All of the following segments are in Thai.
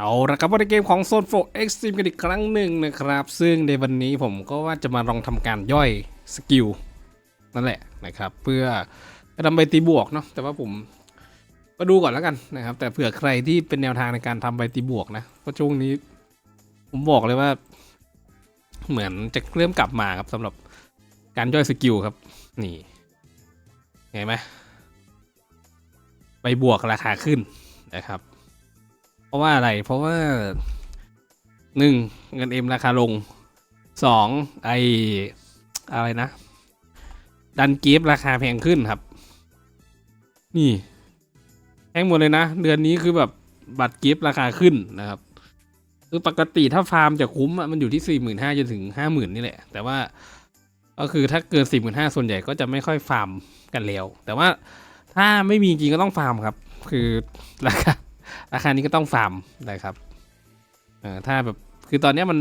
เอาละครับว่าในเกมของโซนโฟเอ็กซ์ตรีมกันอีกครั้งหนึ่งนะครับ ซึ่งในวันนี้ผมก็ว่าจะมาลองทำการย่อยสกิลนั่นแหละนะครับ เพื่อจะทำใบตีบวกเนาะแต่ว่าผมก็ดูก่อนแล้วกันนะครับ แต่เผื่อใครที่เป็นแนวทางในการทำใบตีบวกนะเพราะช่วงนี้ ผมบอกเลยว่า เหมือนจะเริ่มกลับมาครับสำหรับการย่อยสกิลครับ นี่เห็นไหมใบบวกราคาขึ้นนะครับ เพราะว่าอะไร เพราะว่าหนึ่งเงินเอ็มราคาลงสองไออะไรนะ ดันเก็บราคาแพงขึ้นครับ นี่แพงหมดเลยนะ เดือนนี้คือแบบบัตรเก็บราคาขึ้นนะครับคือปกติถ้าฟาร์มจะคุ้มมันอยู่ที่สี่หมื่นห้าจนถึงห้าหมื่นนี่แหละ แต่ว่าก็คือถ้าเกินสี่หมื่นห้าส่วนใหญ่ก็จะไม่ค่อยฟาร์มกันแล้ว แต่ว่าถ้าไม่มีจริงก็ต้องฟาร์มครับ คือราคา ราคานี้ก็ต้องฟาร์มนะครับเออถ้าแบบคือตอนนี้มัน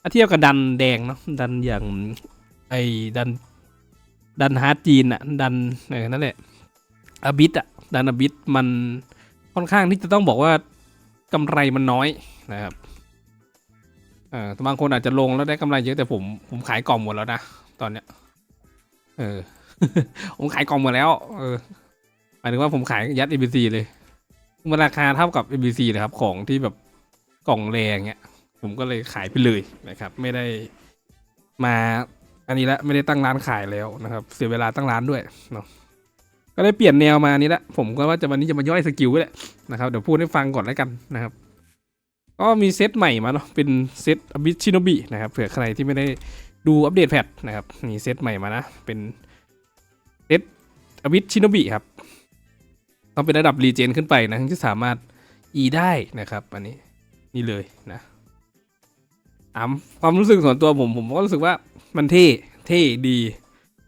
ถ้าเทียบกับดันแดงเนาะดันอย่างไอ้ดันดันฮาร์ดจีนอะดันเออนั่นแหละอบิทอะดันอบิทมันค่อนข้างที่จะต้องบอกว่ากำไรมันน้อยนะครับเออบางคนอาจจะลงแล้วได้กำไรเยอะแต่ผมผมขายกล่องหมดแล้วนะตอนเนี้ย เออ ผมขายกล่องหมดแล้ว เออหมายถึงว่าผมขายยัด ABC เลย มันราคาเท่ากับ ABC เลยครับ ของที่แบบกล่องแรงเงี้ยผมก็เลยขายไปเลยนะครับ ไม่ได้มาอันนี้ละไม่ได้ตั้งร้านขายแล้วนะครับ เสียเวลาตั้งร้านด้วยเนาะก็เลยเปลี่ยนแนวมานี้ละผมก็ว่าจะวันนี้จะมาย่อยสกิลแหละนะครับเดี๋ยวพูดให้ฟังก่อนแล้วกันนะครับ ก็มีเซตใหม่มาเนาะเป็นเซตอบิชิโนบินะครับเผื่อใครที่ไม่ได้ดูอัปเดตแพทนะครับมีเซตใหม่มานะเป็นเซตอบิชิโนบิครับ ต้องเป็นระดับรีเจนขึ้นไปนะถึงจะสามารถ E ได้นะครับ อันนี้นี่เลยนะตามความรู้สึกส่วนตัวผมผมก็รู้สึกว่ามันเท่เท่ดี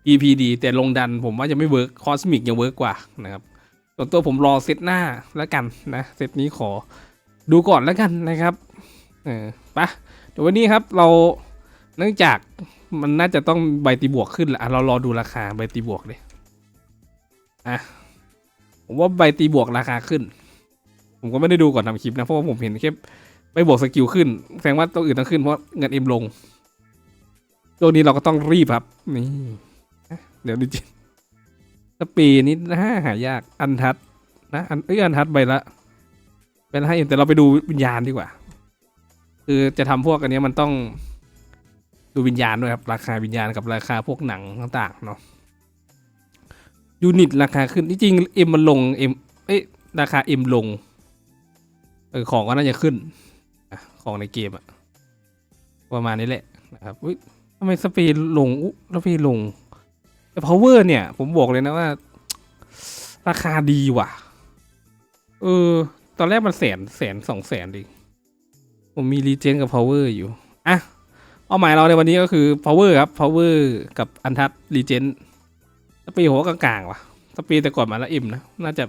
EP ดีแต่ลงดันผมว่าจะไม่เวิร์กคอสมิกยังเวิร์กกว่านะครับส่วนตัวผมรอเซตหน้าแล้วกันนะเซตนี้ขอดูก่อนแล้วกันนะครับเออปะเดี๋ยววันนี้ครับเราเนื่องจากมันน่าจะต้องใบตีบวกขึ้นแหละอะเรารอดูราคาใบตีบวกเลยอะ ผมว่าใบตีบวกราคาขึ้น ผมก็ไม่ได้ดูก่อนทำคลิปนะ เพราะว่าผมเห็นแค่ใบบวกสกิลขึ้น แสดงว่าตัวอื่นต้องขึ้นเพราะเงินเอ็มลงตัวนี้เราก็ต้องรีบครับ นี่ เดี๋ยวดิจิสปีนี้นะหายาก อันทัดนะ อันเอ้ยอันทัดใบละเป็นให้แต่เราไปดูวิญญาณดีกว่า คือจะทำพวกอันนี้มันต้องดูวิญญาณด้วยครับ ราคาวิญญาณกับราคาพวกหนังต่างๆเนาะ ยูนิตราคาขึ้นที่จริงเอ็มมันลงเอ็มเอ้ราคาเอ็มลงเออของก็น่าจะขึ้นของในเกมอะประมาณนี้แหละนะครับอุ้ยทำไมสเปนลงอุ๊สเปนลงแต่ power เนี่ย ผมบอกเลยนะว่า ราคาดีว่ะ เออ ตอนแรกมันแสนแสนสองแสนดิผมมีรีเจนกับ power อร์อยู่อะเอาหมายเราในวันนี้ก็คือ power ครับ power กับอันทัศรีเจน สปีดหัวกลางๆว่ะสปีดแต่ก่อนมาล้วอิ่มนะ น่าจะ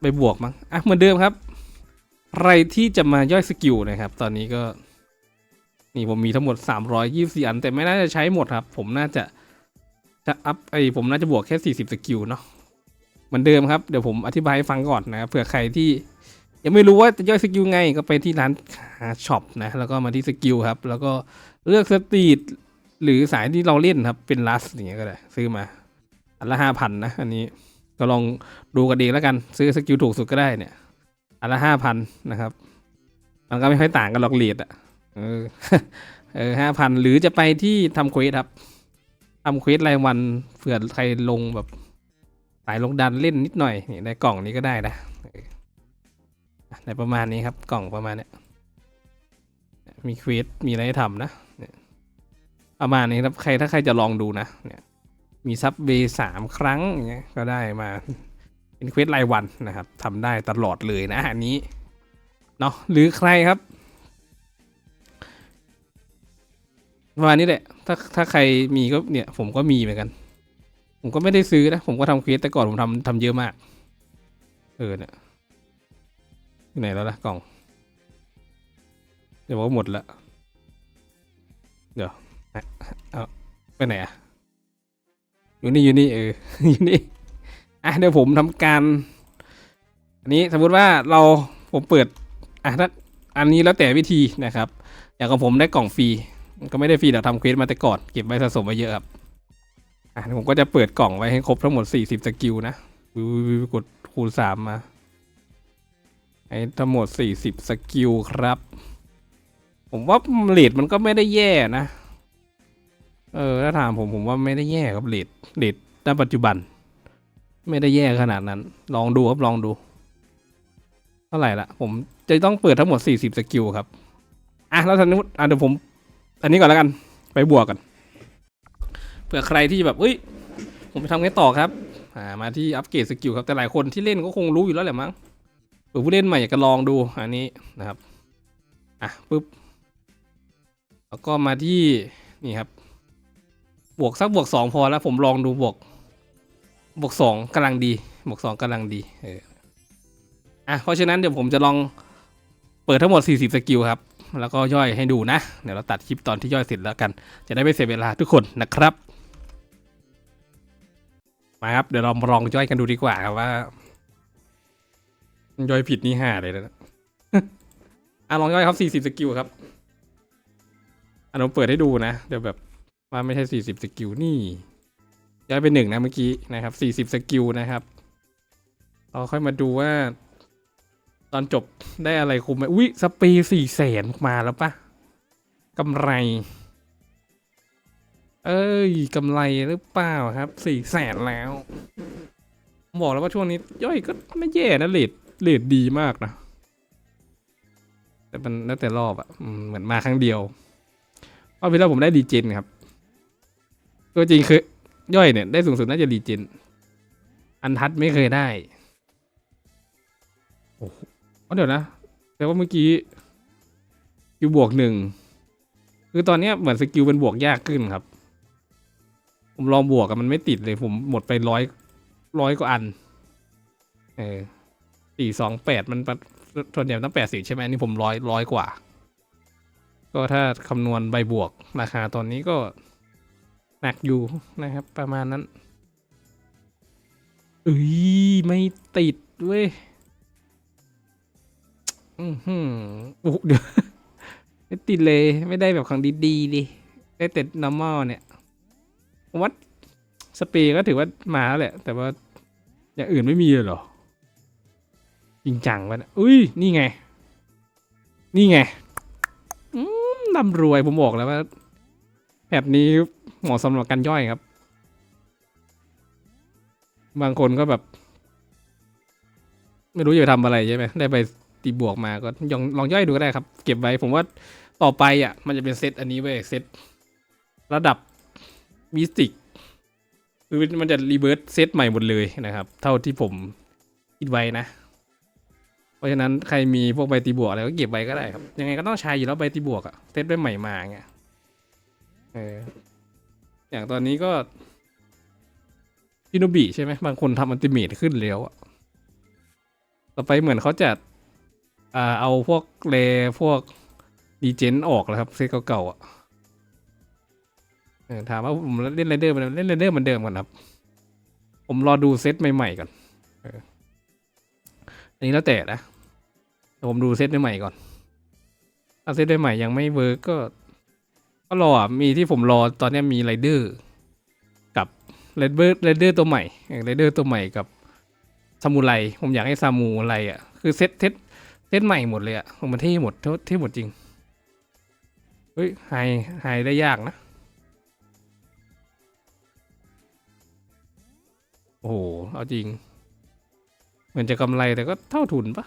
ไปบวกมั้ง อะเหมือนเดิมครับ ใครที่จะมาย่อยสกิลนะครับ ตอนนี้ก็ นี่ผมมีทั้งหมด 324 อัน แต่ไม่น่าจะใช้หมดครับ ผมน่าจะจะอัพไอผมน่าจะบวกแค่ 40 สกิลเนาะ เหมือนเดิมครับ เดี๋ยวผมอธิบายให้ฟังก่อนนะครับเผื่อใครที่ยังไม่รู้ว่าจะย่อยสกิลไงก็ไปที่ร้านหาช็อปนะ แล้วก็มาที่สกิลครับ แล้วก็เลือกสตรีทหรือสายที่เราเล่นครับ เป็นลัสอย่างเงี้ยก็ได้ ซื้อมา อันละห้าพันนะ อันนี้ก็ลองดูกันเองแล้วกัน ซื้อสกิลถูกสุดก็ได้เนี่ย อันละห้าพันนะครับ มันก็ไม่ค่อยต่างกันหรอกเลทอะเออเออห้าพันหรือจะไปที่ทำเควสครับทำเควสรายวันเผื่อใครลงแบบสายลงดันเล่นนิดหน่อยนี่ในกล่องนี้ก็ได้นะในประมาณนี้ครับกล่องประมาณเนี้ยมีเควสมีอะไรให้ทำนะประมาณนี้ครับใครถ้าใครจะลองดูนะเนี่ย มีซับเบย์สามครั้งอย่างเงี้ยก็ได้มาเป็นเควสรายวันนะครับทำได้ตลอดเลยนะอันนี้เนาะหรือใครครับประมาณนี้แหละ ถ้าถ้าใครมีก็เนี่ยผมก็มีเหมือนกัน ผมก็ไม่ได้ซื้อนะ ผมก็ทำเควสแต่ก่อนผมทำทำเยอะมาก เออเนี่ยอยู่ไหนแล้วล่ะกล่อง เดี๋ยวว่าหมดละ เดี๋ยวเอาไปไหนอะ อยู่นี่อยู่นี่เอออยู่นี่อะเดี๋ยวผมทำการ อันนี้สมมุติว่าเราผมเปิดอะถ้าอันนี้แล้วแต่วิธีนะครับ อย่างของผมได้กล่องฟรีก็ไม่ได้ฟรีแต่ทำเควสมาแต่ก่อนเก็บไว้สะสมไว้เยอะครับอะผมก็จะเปิดกล่องไว้ให้ครบทั้งหมด 40 สกิลนะวิวิวิวกดคูณสามมาให้ทั้งหมด 40 สกิลครับ ผมว่าเลทมันก็ไม่ได้แย่นะ เออถ้าถามผมผมว่าไม่ได้แย่ครับเลทเลทณปัจจุบัน ไม่ได้แย่ขนาดนั้น ลองดูครับลองดู เท่าไหร่ละผมจะต้องเปิดทั้งหมด 40 สกิลครับ อะแล้วสมมติอะเดี๋ยวผม อันนี้ก่อนแล้วกัน ไปบวกกันเผื่อใครที่แบบเอ้ย ผมไปทำไงต่อครับ อ่า มาที่อัปเกรดสกิลครับ แต่หลายคนที่เล่นก็คงรู้อยู่แล้วแหละมั้งเผื่อผู้เล่นใหม่อยากจะลองดูอันนี้นะครับ อะปุ๊บ แล้วก็มาที่นี่ครับ บวกสักบวกสองพอแล้วผมลองดูบวก บวกสองกำลังดี บวกสองกำลังดี เออ อะ เพราะฉะนั้นเดี๋ยวผมจะลองเปิดทั้งหมด 40 สกิลครับ แล้วก็ย่อยให้ดูนะ เดี๋ยวเราตัดคลิปตอนที่ย่อยเสร็จแล้วกัน จะได้ไม่เสียเวลาทุกคนนะครับ มาครับ เดี๋ยวเรามาลองย่อยกันดูดีกว่าครับว่า ย่อยผิดนี่ห่าเลยนะอะลองย่อยครับ 40 สกิลครับอันผมเปิดให้ดูนะ เดี๋ยวแบบ ว่าไม่ใช่40สกิลนี่ย้ายไปหนึ่งนะเมื่อกี้นะครับ40สกิลนะครับเราค่อยมาดูว่า ตอนจบได้อะไรคุ้มไหมอุ้ยสปรย์สี่แสนมาแล้วปะกำไร เอ้ยกำไรหรือเปล่าครับสี่แสนแล้วบอกแล้วว่าช่วงนี้ ย่อยก็ไม่แย่นะเลดเลดดีมากนะแต่มันแล้วแต่รอบอะอืมเหมือนมาครั้งเดียวรอบที่แล้วผมได้ดีเจนครับ ตัวจริงคือย่อยเนี่ยได้สูงสุดน่าจะดีเจนอันทัดไม่เคยได้โอ้โหอ๋อเดี๋ยวนะ แต่ว่าเมื่อกี้สกิลบวกหนึ่งคือตอนเนี้ยเหมือนสกิลเป็นบวกยากขึ้นครับ ผมลองบวกกันมันไม่ติดเลยผมหมดไปร้อยร้อยกว่าอัน เออสี่สองแปดมันปะส่วนใหญ่ต้องแปดสิบใช่ไหมอันนี่ผมร้อยร้อยกว่า ก็ถ้าคำนวณใบบวกราคาตอนนี้ก็ หนักอยู่นะครับ ประมาณนั้นเอ้ยไม่ติดเว้ยอือหือโอ้เดี๋ยวไม่ติดเลยไม่ได้แบบของดีๆดิได้แต่ normal เนี่ยว่าสเปรย์ก็ถือว่ามาแล้วแหละ แต่ว่าอย่างอื่นไม่มีเลยเหรอจริงจังวะเนี่ยอุ้ยนี่ไง นี่ไงอืมนำรวยผมบอกแล้วว่าแบบนี้ เหมาะสำหรับการย่อยครับ บางคนก็แบบ ไม่รู้จะทำอะไรใช่ไหมได้ไปตีบวกมาก็ลองลองย่อยดูก็ได้ครับ เก็บไว้ผมว่าต่อไปอะ มันจะเป็นเซตอันนี้เว้ยเซตระดับมิสติกคือมันจะรีเบิร์ตเซตใหม่หมดเลยนะครับ เท่าที่ผมคิดไว้นะ เพราะฉะนั้นใครมีพวกใบตีบวกอะไรก็เก็บไว้ก็ได้ครับ ยังไงก็ต้องใช้อยู่แล้วใบตีบวกอะเซตใหม่มาเงี้ยเออ อย่างตอนนี้ก็พิโนบิใช่ไหมบางคนทำอันติเมตขึ้นแล้วอะต่อไปเหมือนเขาจะอ่าเอาพวกเลพวกดีเจนออกแล้วครับเซตเก่าๆอะถามว่าผมเล่นไรเดอร์มันเล่นไรเดอร์เหมือนเดิมก่อนครับ ผมรอดูเซตใหม่ๆก่อนอันนี้แล้วแต่นะผมดูเซตใหม่ๆก่อนถ้าเซตใหม่ๆยังไม่เวิร์กก็ ก็รออะมีที่ผมรอตอนนี้มีไรเดอร์กับไรเดอร์ไรเดอร์ตัวใหม่ไรเดอร์ตัวใหม่กับซามูไรผมอยากให้ซามูไรอะคือเซตเซตเล่นใหม่หมดเลยอะมันเท่หมดเท่เท่หมดจริงเฮ้ยไฮไฮได้ยากนะโอ้โหเอาจริง เหมือนจะกำไรแต่ก็เท่าทุนปะ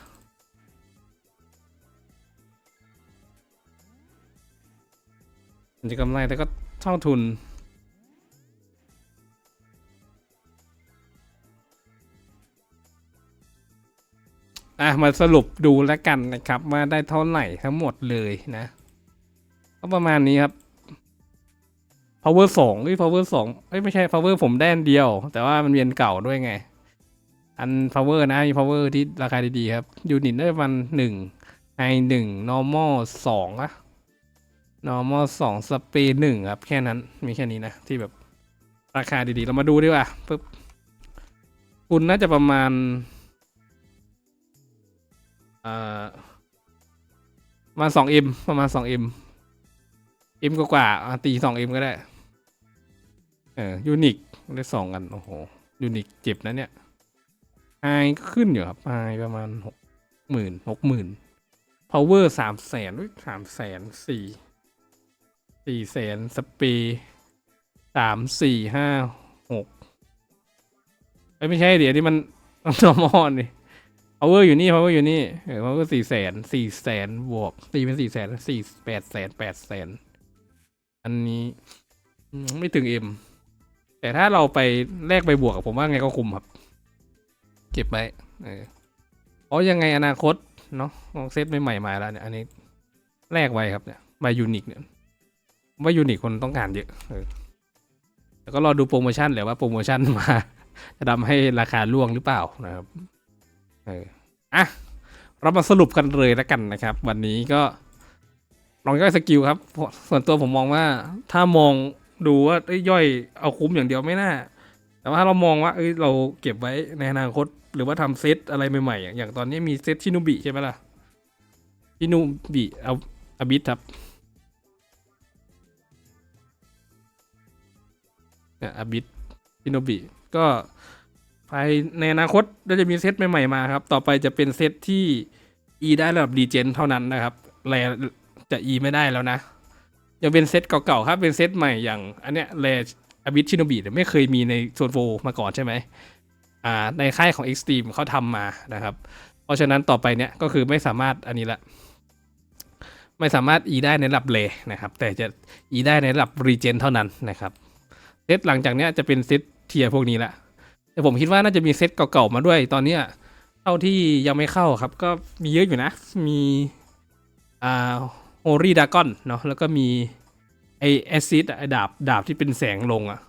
จะกำไรแต่ก็เท่าทุน อะ มาสรุปดูแล้วกันนะครับ ว่าได้เท่าไหร่ทั้งหมดเลยนะ ก็ประมาณนี้ครับ power สองเอ้ย power สองเอ้ย ไม่ใช่ power ผมได้อันเดียว แต่ว่ามันเวียนเก่าด้วยไง อัน power นะ มี power ที่ราคาดีๆครับ ยูนิตได้ประมาณหนึ่งไอหนึ่ง normal สองอะ normal สองสเปรหนึ่งครับ แค่นั้นมีแค่นี้นะ ที่แบบราคาดีๆ เรามาดูดีกว่าปึ๊บคุณน่าจะประมาณอ่าประมาณสองอ็มประมาณสองอ็มอ็มกว่าๆอะตีสองอ็มก็ได้ เออยูนิคได้สองกัน โอ้โหยูนิคเจ็บนะเนี่ยไฮขึ้นอยู่ครับไฮประมาณหกหมื่นหกหมื่น power สามแสนสามแสนสี่ สี่แสนสปรย์สามสี่ห้าหกเอ้ไม่ใช่เดี๋ยวนี้มันนอร์มอนี่ power อยู่นี่ power อยู่นี่เออ power สี่แสนสี่แสนบวกตีเป็นสี่แสนสี่แปดแสนแปดแสนอันนี้ไม่ถึงเอ็มแต่ถ้าเราไปแลกไปบวกกับผมว่าไงก็คุมครับ เก็บไว้เออเพราะยังไงอนาคตเนาะลองเซตใหม่ๆมาแล้วเนี่ย อันนี้แลกไว้ครับเนี่ยมายูนิคเนี่ย ว่ายูนิคคนต้องการเยอะเออแล้วก็รอดูโปรโมชั่นแหละว่าโปรโมชั่นมา จะทำให้ราคาล่วงหรือเปล่านะครับเอออะเรามาสรุปกันเลยแล้วกันนะครับ วันนี้ก็ลองย่อยสกิลครับ ส่วนตัวผมมองว่าถ้ามองดูว่าย่อยเอาคุ้มอย่างเดียวไม่น่า แต่ว่าถ้าเรามองว่าเอ้ยเราเก็บไว้ในอนาคต หรือว่าทำเซตอะไรใหม่ๆอะอย่างตอนนี้มีเซตชินุบิใช่ไหมล่ะชินุบิเอาอาบิทครับ เนี่ยอาบิทชินุบิก็ภายในอนาคตก็จะมีเซตใหม่ๆมาครับ ต่อไปจะเป็นเซตที่ E ได้ระดับดีเจนเท่านั้นนะครับแรจะ E ไม่ได้แล้วนะ ยังเป็นเซตเก่าๆครับเป็นเซตใหม่อย่าง อันเนี้ยแรอาบิทชินุบิเนี่ยไม่เคยมีในโซนโฟมาก่อนใช่ไหมอ่าในค่ายของ Extreme เขาทำมานะครับ เพราะฉะนั้นต่อไปเนี่ยก็คือไม่สามารถอันนี้ละไม่สามารถ E ได้ในระดับเลนะครับ แต่จะ E ได้ในระดับรีเจนเท่านั้นนะครับ เซตหลังจากเนี้ยจะเป็นเซตเทียร์พวกนี้แหละแต่ผมคิดว่าน่าจะมีเซตเก่าๆมาด้วยตอนเนี้ยเท่าที่ยังไม่เข้าครับ ก็มีเยอะอยู่นะ มีอ่าโอรีดากอนเนาะแล้วก็มีไอแอซิดไอดาบดาบที่เป็นแสงลงอะ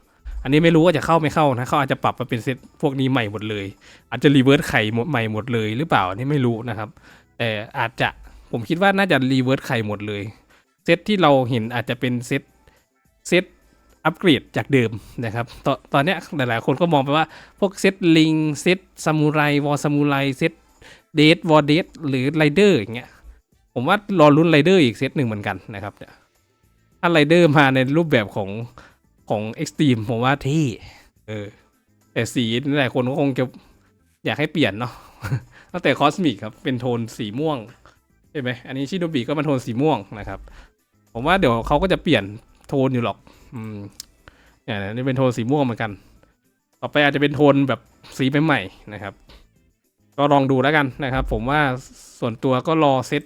อันนี้ไม่รู้ว่าจะเข้าไม่เข้านะเขาอาจจะปรับมาเป็นเซตพวกนี้ใหม่หมดเลย อาจจะรีเวิร์สไข่หมดใหม่หมดเลยหรือเปล่าอันนี้ไม่รู้นะครับ แต่อาจจะผมคิดว่าน่าจะรีเวิร์สไข่หมดเลย เซตที่เราเห็นอาจจะเป็นเซตเซต อัปเกรดจากเดิมนะครับตอนตอนนี้ยหลายๆ คนก็มองไปว่าพวกเซตลิงเซตซามูไรวอลซามูไรเซตเดทวอลเดทหรือไรเดอร์อย่างเงี้ยผมว่ารอรุ่นไรเดอร์อีกเซตหนึ่งเหมือนกันนะครับถ้าไรเดอร์มาในรูปแบบของของเอ็กซ์ตรีมผมว่าเท่เออแต่สีหลายคนก็คงจะอยากให้เปลี่ยนเนาะตั้งแต่คอสมิกครับเป็นโทนสีม่วงใช่ไหมอันนี้ชิโนบิก็มาโทนสีม่วงนะครับ ผมว่าเดี๋ยวเขาก็จะเปลี่ยนโทนอยู่หรอก อืมเนี่ยนี่เป็นโทนสีม่วงเหมือนกัน ต่อไปอาจจะเป็นโทนแบบสีใหม่ๆนะครับ ก็ลองดูแล้วกันนะครับ ผมว่าส่วนตัวก็รอเซต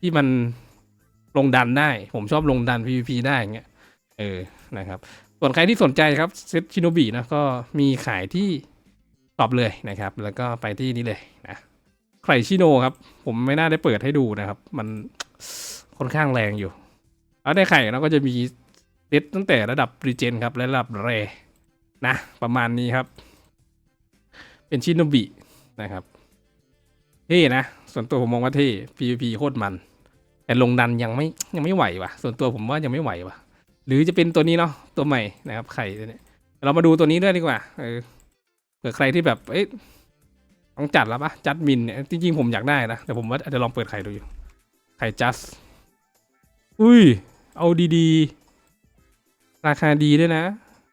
ที่มันลงดันได้ ผมชอบลงดัน PVP ได้เงี้ย เออ นะครับ ส่วนใครที่สนใจครับเซตชินโนบินะก็มีขายที่ตอบเลยนะครับ แล้วก็ไปที่นี้เลยนะไข่ชิโนครับ ผมไม่น่าได้เปิดให้ดูนะครับ มันค่อนข้างแรงอยู่ แล้วในไข่เราก็จะมี เซตตั้งแต่ระดับรีเจนครับและระดับเรนะประมาณนี้ครับ เป็นชิโนบินะครับเท่นะ ส่วนตัวผมมองว่าเท่ PVP โคตรมัน แต่ลงดันยังไม่ยังไม่ไหวว่ะ ส่วนตัวผมว่ายังไม่ไหวว่ะ หรือจะเป็นตัวนี้เนาะตัวใหม่นะครับไข่ตัวเนี้ยเรามาดูตัวนี้ด้วยดีกว่าเออเผื่อใครที่แบบเอ๊ะต้องจัดแล้วปะจัดมินเนี่ยจริงๆผมอยากได้นะแต่ผมว่าอาจจะลองเปิดไข่ดูอยู่ไข่จัสอุ้ย เอาดีๆ ราคาดีด้วยนะ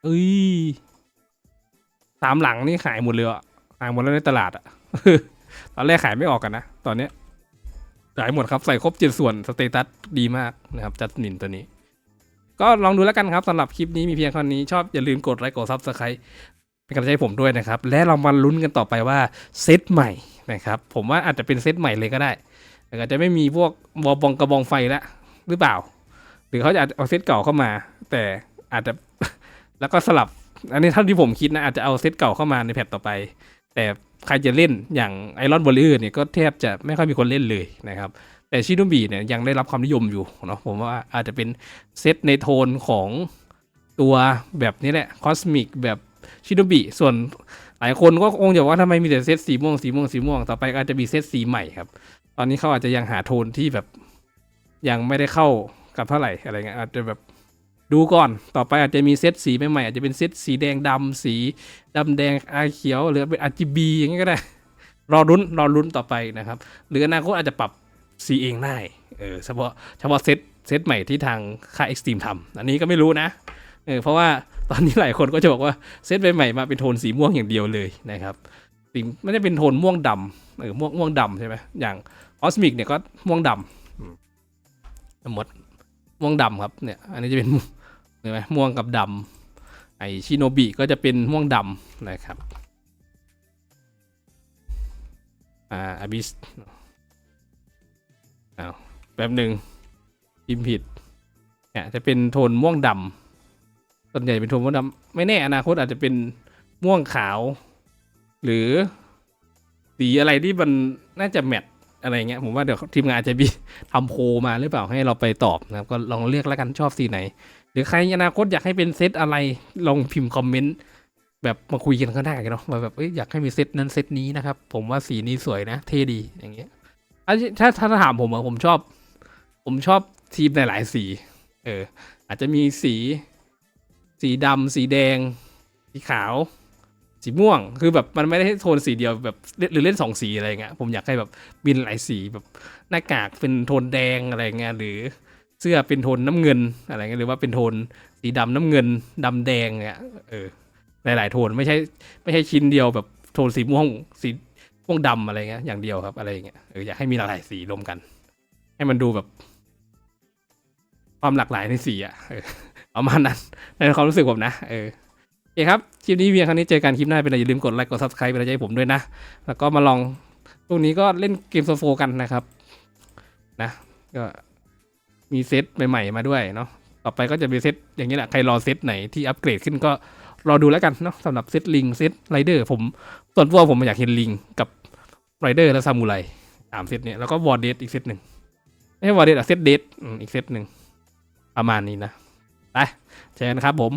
เอ้ยสามหลังนี่ขายหมดเลยอะ ขายหมดแล้วในตลาดอะ ตอนแรกขายไม่ออกกันนะ ตอนเนี้ยขายหมดครับใส่ครบเจ็ดส่วนสเตตัสดีมากนะครับ จัดมินตัวนี้ ก็ลองดูแล้วกันครับสำหรับคลิปนี้มีเพียงเท่านี้ ชอบอย่าลืมกดไลค์กดซับสไครต์เป็นกำลังใจให้ผมด้วยนะครับ และเรามาลุ้นกันต่อไปว่าเซตใหม่นะครับ ผมว่าอาจจะเป็นเซตใหม่เลยก็ได้แต่อาจจะไม่มีพวกวอบองกระบองไฟแล้วหรือเปล่า หรือเขาจะเอาเซตเก่าเข้ามา แต่ อาจจะ แล้วก็สลับ อันนี้เท่าที่ผมคิดนะอาจจะเอาเซตเก่าเข้ามาในแพทต่อไป แต่ใครจะเล่นอย่างไอรอนบอลเลอร์เนี่ยก็แทบจะไม่ค่อยมีคนเล่นเลยนะครับ แต่ชิโนบีเนี่ยยังได้รับความนิยมอยู่เนาะผมว่าอาจจะเป็นเซตในโทนของตัวแบบนี้แหละคอสมิกแบบชิโนบีส่วนหลายคนก็คงจะว่าทำไมมีแต่เซตสีม่วงสีม่วงสีม่วงต่อไปอาจจะมีเซตสีใหม่ครับ ตอนนี้เขาอาจจะยังหาโทนที่แบบยังไม่ได้เข้ากับเท่าไหร่อะไรเงี้ยอาจจะแบบ ดูก่อนต่อไปอาจจะมีเซตสีใหม่ๆอาจจะเป็นเซตสีแดงดำสีดำแดงอาเขียว หรือเป็น RGB อย่างเงี้ก็ได้ รอรุ้นรอรุ้นต่อไปนะครับ หรืออนาคตอาจจะปรับสีเองได้เออเฉพาะเฉพาะเซตเซตใหม่ที่ทางค่าย Extreme ทำอันนี้ก็ไม่รู้นะเออเพราะว่าตอนนี้หลายคนก็จะบอกว่าเซตใหม่ๆมาเป็นโทนสีม่วงอย่างเดียวเลยนะครับสีไม่ได้เป็นโทนม่วงดำเออม่วงม่วงดำใช่ไหมอย่างออสมิกเนี่ยก็ม่วงดำหมดม่วงดำครับเนี่ยอันนี้จะเป็น เห็นไหมม่วงกับดำไอชิโนบิก็จะเป็นม่วงดำนะครับอ่าอบิสอ้าวแป๊บหนึ่งพิมพ์ผิดเนี่ยจะเป็นโทนม่วงดำส่วนใหญ่เป็นโทนม่วงดำไม่แน่อนาคตอาจจะเป็นม่วงขาว หรือสีอะไรที่มันน่าจะแมทอะไรเงี้ยผมว่าเดี๋ยวทีมงานจะมีทำโพลมาหรือเปล่าให้เราไปตอบนะครับ ก็ลองเลือกแล้วกันชอบสีไหน หรือใครอนาคตอยากให้เป็นเซตอะไรลองพิมพ์คอมเมนต์แบบมาคุยกันก็ได้กันเนาะว่าแบบอยอยากให้มีเซตนั้นเซตนี้นะครับ ผมว่าสีนี้สวยนะ เท่ดีอย่างเงี้ยถ้าถ้าถ้าถามผมอะผมชอบ ผมชอบทีมหลายๆสี เออ อาจจะมีสี สีดำสีแดง สีขาว สีม่วง คือแบบมันไม่ได้โทนสีเดียวแบบหรือเล่นสองสีอะไรเงี้ยผมอยากให้แบบบินหลายสีแบบหน้ากากเป็นโทนแดงอะไรเงี้ยหรือ เสื้อเป็นโทนน้ำเงินอะไรเงี้ยหรือว่าเป็นโทนสีดำน้ำเงินดำแดงเนี่ยเออหลาย ๆ โทนไม่ใช่ไม่ใช่ชิ้นเดียวแบบโทนสีม่วงสีม่วงดำอะไรเงี้ยอย่างเดียวครับอะไรเงี้ยเอออยากให้มีหลากหลายสีรวมกัน ให้มันดูแบบ ความหลากหลายในสีอะเออประมาณนั้นในความรู้สึกผมนะเออโอเคครับคลิปนี้เพียงครั้งนี้เจอกันคลิปหน้าเป็นอะไรอย่าลืมกดไลค์กด subscribe เป็นกำลังใจให้ผมด้วยนะ แล้วก็มาลองตรงนี้ก็เล่นเกมโซโฟกันนะครับ นะก็ มีเซตใหม่ๆมาด้วยเนาะต่อไปก็จะมีเซตอย่างนี้แหละใครรอเซตไหนที่อัปเกรดขึ้นก็รอดูแล้วกันเนาะสำหรับเซตลิงเซตไรเดอร์ผมส่วนตัวผมอยากเห็นลิงกับไรเดอร์และซามูไรสามเซตเนี้ยแล้วก็วอร์เดสอีกเซตหนึ่งไม่ใช่วอร์เดสอะเซตเดสอีกเซตหนึ่งประมาณนี้นะไปเจอกันครับผม